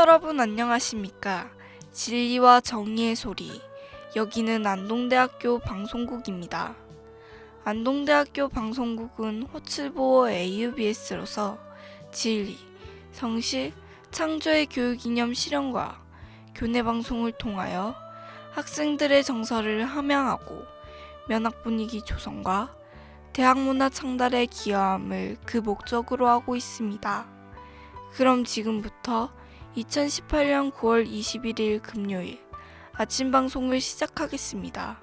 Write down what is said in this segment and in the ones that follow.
여러분 안녕하십니까? 진리와 정의의 소리. 여기는 안동대학교 방송국입니다. 안동대학교 방송국은 호출보호 AUBS로서 진리, 성실, 창조의 교육 이념 실현과 교내 방송을 통하여 학생들의 정서를 함양하고 면학 분위기 조성과 대학 문화 창달에 기여함을 그 목적으로 하고 있습니다. 그럼 지금부터 2018년 9월 21일 금요일 아침 방송을 시작하겠습니다.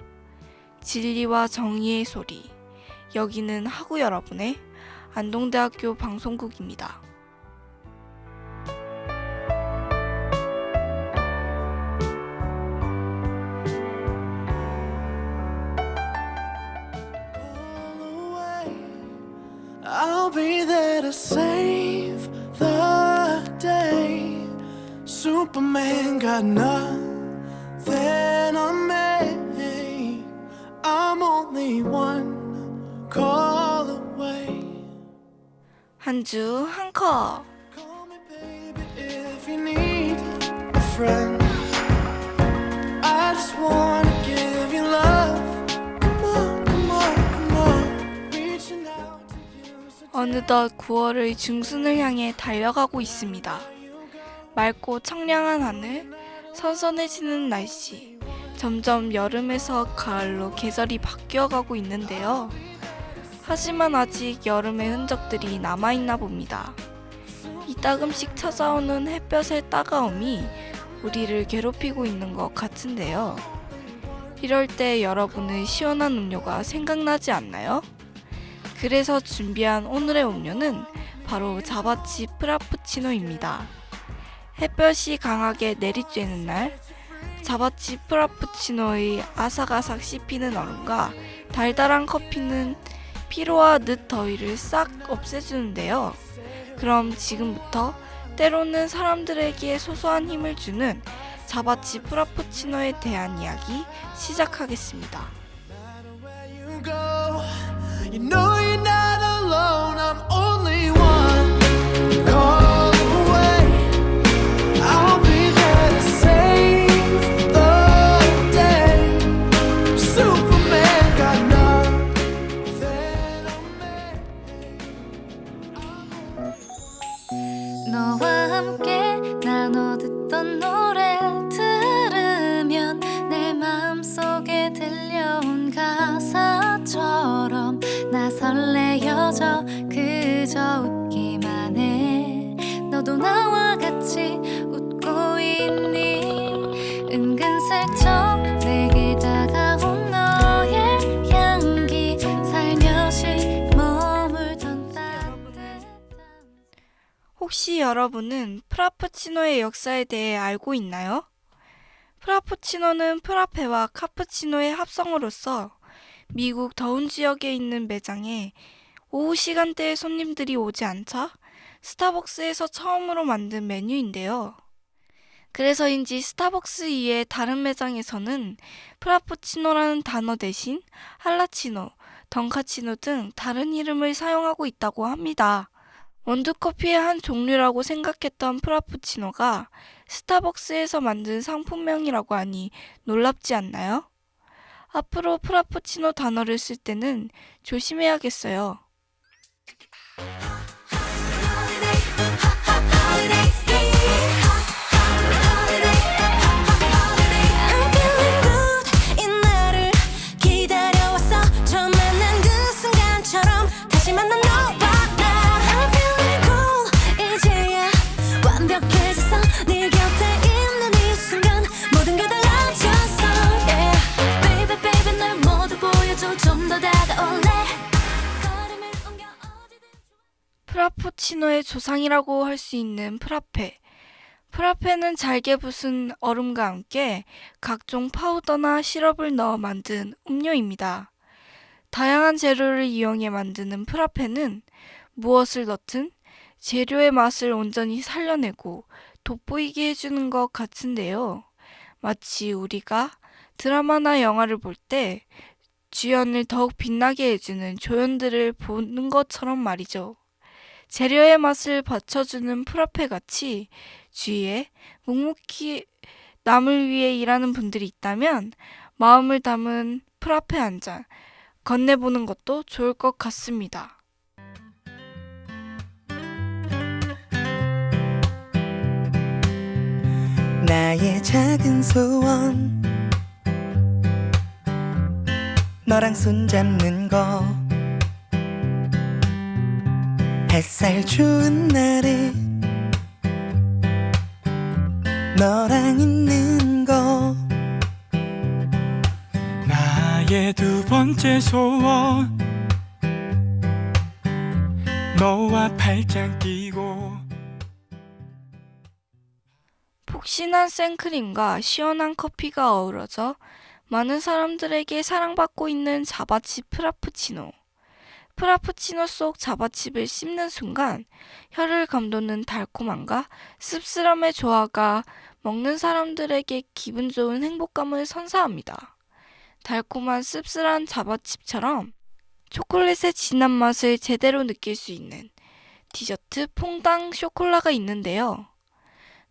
진리와 정의의 소리. 여기는 하구 여러분의 안동대학교 방송국입니다. Superman got nothing on me. I'm only one call away. 한 주 한 컵. Call me baby if you need a friend. I just wanna give you love. Come on, come on, come on. Reaching out to you. So 어느덧 9월의 중순을 향해 달려가고 있습니다. 맑고 청량한 하늘, 선선해지는 날씨, 점점 여름에서 가을로 계절이 바뀌어가고 있는데요. 하지만 아직 여름의 흔적들이 남아있나 봅니다. 이 따금씩 찾아오는 햇볕의 따가움이 우리를 괴롭히고 있는 것 같은데요. 이럴 때 여러분은 시원한 음료가 생각나지 않나요? 그래서 준비한 오늘의 음료는 바로 자바치 프라푸치노입니다. 햇볕이 강하게 내리쬐는 날, 자바치 프라푸치노의 아삭아삭 씹히는 얼음과 달달한 커피는 피로와 늦 더위를 싹 없애주는데요. 그럼 지금부터 때로는 사람들에게 소소한 힘을 주는 자바치 프라푸치노에 대한 이야기 시작하겠습니다. 듣던 노래 들으면 내 마음속에 들려온 가사처럼 나 설레여져 그저 웃기만 해. 너도 나와 같이 웃고 있니 혹시 여러분은 프라푸치노의 역사에 대해 알고 있나요? 프라푸치노는 프라페와 카푸치노의 합성어로서 미국 더운 지역에 있는 매장에 오후 시간대에 손님들이 오지 않자 스타벅스에서 처음으로 만든 메뉴인데요. 그래서인지 스타벅스 이외 다른 매장에서는 프라푸치노라는 단어 대신 할라치노, 던카치노 등 다른 이름을 사용하고 있다고 합니다. 원두커피의 한 종류라고 생각했던 프라푸치노가 스타벅스에서 만든 상품명이라고 하니 놀랍지 않나요? 앞으로 프라푸치노 단어를 쓸 때는 조심해야겠어요. 프라푸치노의 조상이라고 할 수 있는 프라페. 프라페는 잘게 부순 얼음과 함께 각종 파우더나 시럽을 넣어 만든 음료입니다. 다양한 재료를 이용해 만드는 프라페는 무엇을 넣든 재료의 맛을 온전히 살려내고 돋보이게 해주는 것 같은데요. 마치 우리가 드라마나 영화를 볼 때 주연을 더욱 빛나게 해주는 조연들을 보는 것처럼 말이죠. 재료의 맛을 받쳐주는 프라페 같이 주위에 묵묵히 남을 위해 일하는 분들이 있다면 마음을 담은 프라페 한 잔 건네보는 것도 좋을 것 같습니다. 나의 작은 소원 너랑 손잡는 거 햇살 좋은 날에 너랑 있는 거. 나의 두 번째 소원. 너와 팔짱 끼고. 폭신한 생크림과 시원한 커피가 어우러져 많은 사람들에게 사랑받고 있는 자바칩 프라푸치노. 프라푸치노 속 자바칩을 씹는 순간 혀를 감도는 달콤함과 씁쓸함의 조화가 먹는 사람들에게 기분 좋은 행복감을 선사합니다. 달콤한 씁쓸한 자바칩처럼 초콜릿의 진한 맛을 제대로 느낄 수 있는 디저트 퐁당 쇼콜라가 있는데요.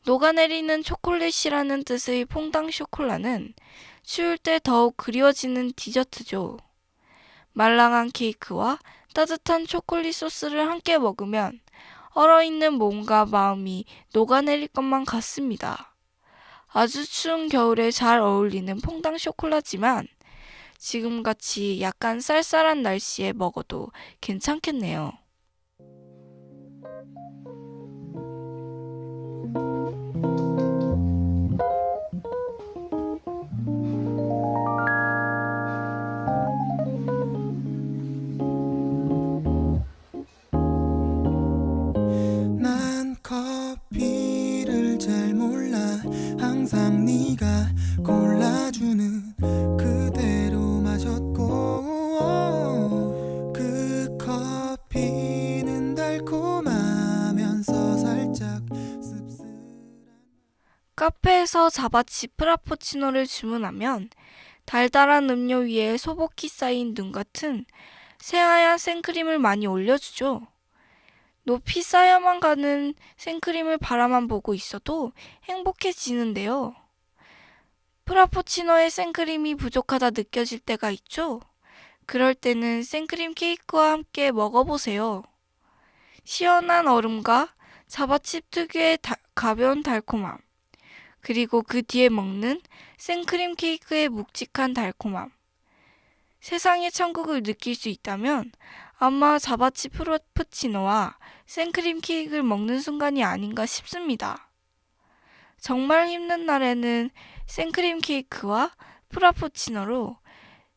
녹아내리는 초콜릿이라는 뜻의 퐁당 쇼콜라는 추울 때 더욱 그리워지는 디저트죠. 말랑한 케이크와 따뜻한 초콜릿 소스를 함께 먹으면 얼어있는 몸과 마음이 녹아내릴 것만 같습니다. 아주 추운 겨울에 잘 어울리는 퐁당 쇼콜라지만 지금같이 약간 쌀쌀한 날씨에 먹어도 괜찮겠네요. 카페에서 자바치 프라푸치노를 주문하면 달달한 음료 위에 소복히 쌓인 눈 같은 새하얀 생크림을 많이 올려주죠. 높이 쌓여만 가는 생크림을 바라만 보고 있어도 행복해지는데요. 프라푸치노의 생크림이 부족하다 느껴질 때가 있죠? 그럴 때는 생크림 케이크와 함께 먹어보세요. 시원한 얼음과 자바칩 특유의 다- 가벼운 달콤함, 그리고 그 뒤에 먹는 생크림 케이크의 묵직한 달콤함. 세상의 천국을 느낄 수 있다면 아마 자바치 프로푸치노와 생크림 케이크를 먹는 순간이 아닌가 싶습니다. 정말 힘든 날에는 생크림 케이크와 프라푸치노로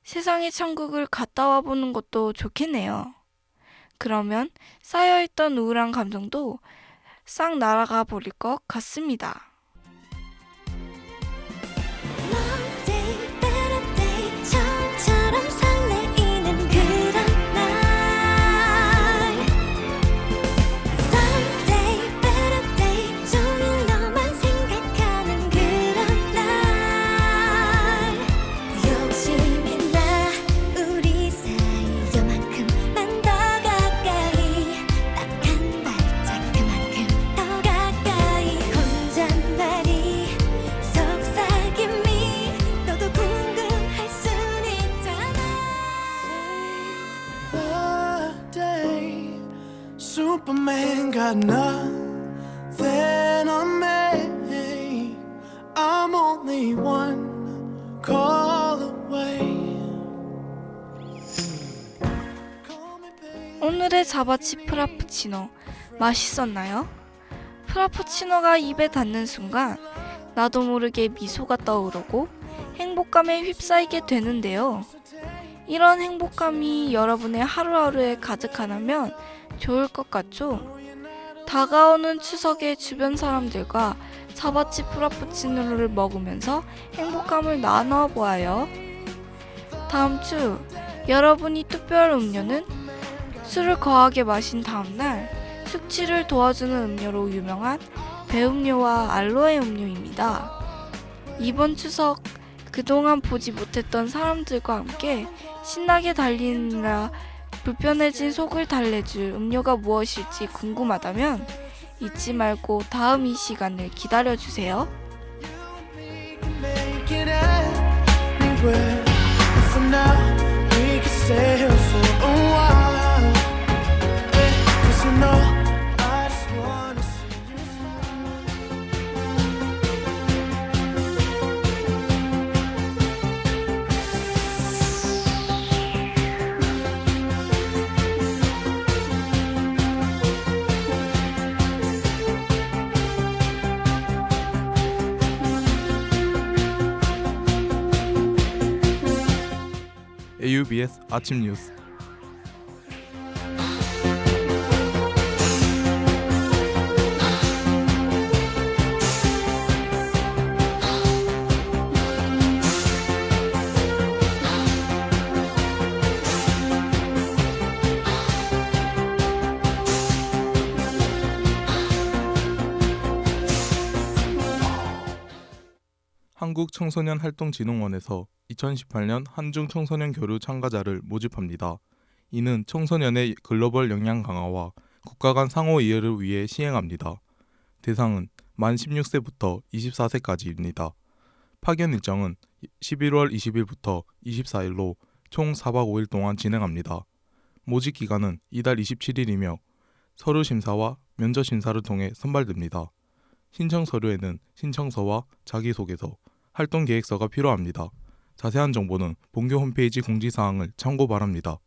세상의 천국을 갔다 와 보는 것도 좋겠네요. 그러면 쌓여있던 우울한 감정도 싹 날아가 버릴 것 같습니다. 자바치 프라푸치노 맛있었나요? 프라푸치노가 입에 닿는 순간 나도 모르게 미소가 떠오르고 행복감에 휩싸이게 되는데요. 이런 행복감이 여러분의 하루하루에 가득하다면 좋을 것 같죠? 다가오는 추석에 주변 사람들과 자바치 프라푸치노를 먹으면서 행복감을 나눠 보아요. 다음 주 여러분이 투표할 음료는 술을 거하게 마신 다음날 숙취를 도와주는 음료로 유명한 배음료와 알로에 음료입니다. 이번 추석 그동안 보지 못했던 사람들과 함께 신나게 달리느라 불편해진 속을 달래줄 음료가 무엇일지 궁금하다면 잊지 말고 다음 이 시간을 기다려주세요. Now, AUBS 아침 뉴스 한국청소년활동진흥원에서 2018년 한중 청소년 교류 참가자를 모집합니다. 이는 청소년의 글로벌 역량 강화와 국가 간 상호 이해를 위해 시행합니다. 대상은 만 16세부터 24세까지입니다. 파견 일정은 11월 20일부터 24일로 총 4박 5일 동안 진행합니다. 모집 기간은 이달 27일이며 서류 심사와 면접 심사를 통해 선발됩니다. 신청 서류에는 신청서와 자기소개서, 활동 계획서가 필요합니다. 자세한 정보는 본교 홈페이지 공지사항을 참고 바랍니다.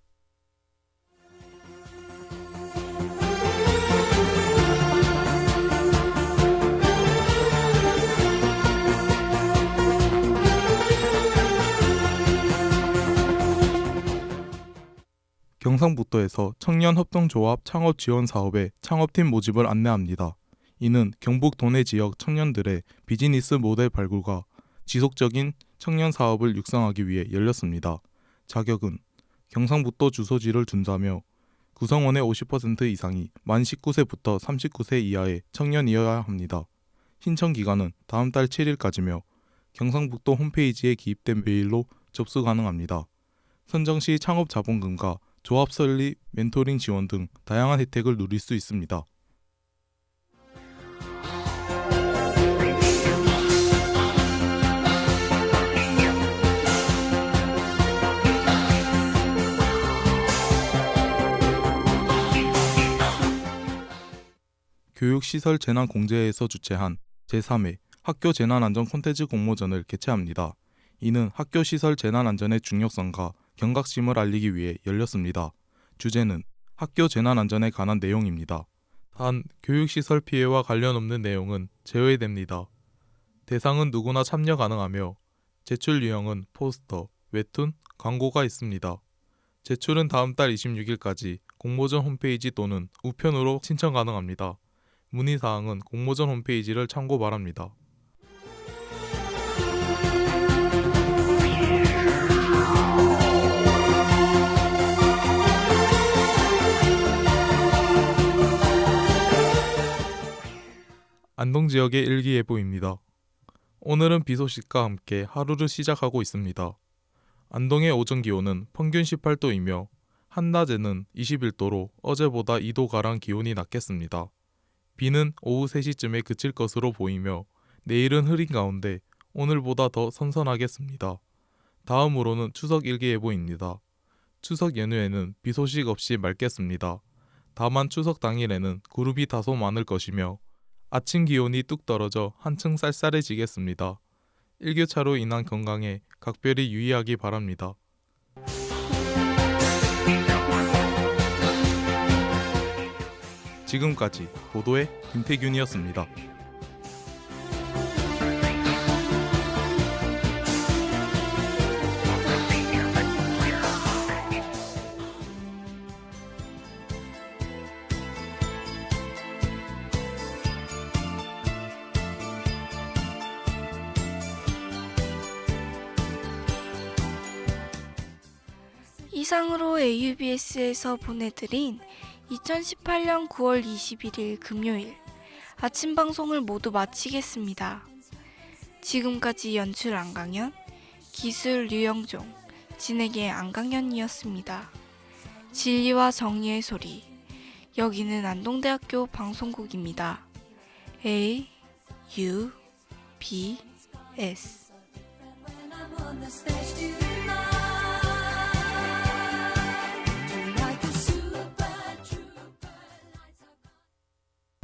경상북도에서 청년협동조합 창업 지원 사업의 창업팀 모집을 안내합니다. 이는 경북 도내 지역 청년들의 비즈니스 모델 발굴과 지속적인 청년 사업을 육성하기 위해 열렸습니다. 자격은 경상북도 주소지를 준다며 구성원의 50% 이상이 만 19세부터 39세 이하의 청년이어야 합니다. 신청 기간은 다음 달 7일까지며 경상북도 홈페이지에 기입된 메일로 접수 가능합니다. 선정 시 창업 자본금과 조합 설립, 멘토링 지원 등 다양한 혜택을 누릴 수 있습니다. 교육시설 재난공제에서 주최한 제3회 학교 재난안전 콘텐츠 공모전을 개최합니다. 이는 학교 시설 재난안전의 중요성과 경각심을 알리기 위해 열렸습니다. 주제는 학교 재난안전에 관한 내용입니다. 단, 교육시설 피해와 관련 없는 내용은 제외됩니다. 대상은 누구나 참여 가능하며 제출 유형은 포스터, 웹툰, 광고가 있습니다. 제출은 다음 달 26일까지 공모전 홈페이지 또는 우편으로 신청 가능합니다. 문의사항은 공모전 홈페이지를 참고 바랍니다. 안동 지역의 일기예보입니다. 오늘은 비 소식과 함께 하루를 시작하고 있습니다. 안동의 오전 기온은 평균 18도이며 한낮에는 21도로 어제보다 2도가량 기온이 낮겠습니다. 비는 오후 3시쯤에 그칠 것으로 보이며 내일은 흐린 가운데 오늘보다 더 선선하겠습니다. 다음으로는 추석 일기예보입니다. 추석 연휴에는 비 소식 없이 맑겠습니다. 다만 추석 당일에는 구름이 다소 많을 것이며 아침 기온이 뚝 떨어져 한층 쌀쌀해지겠습니다. 일교차로 인한 건강에 각별히 유의하기 바랍니다. 지금까지 보도의 김태균이었습니다. AUBS에서 보내드린 2018년 9월 21일 금요일 아침 방송을 모두 마치겠습니다. 지금까지 연출 안강현, 기술 류영종, 진행의 안강현이었습니다. 진리와 정의의 소리. 여기는 안동대학교 방송국입니다. A U B S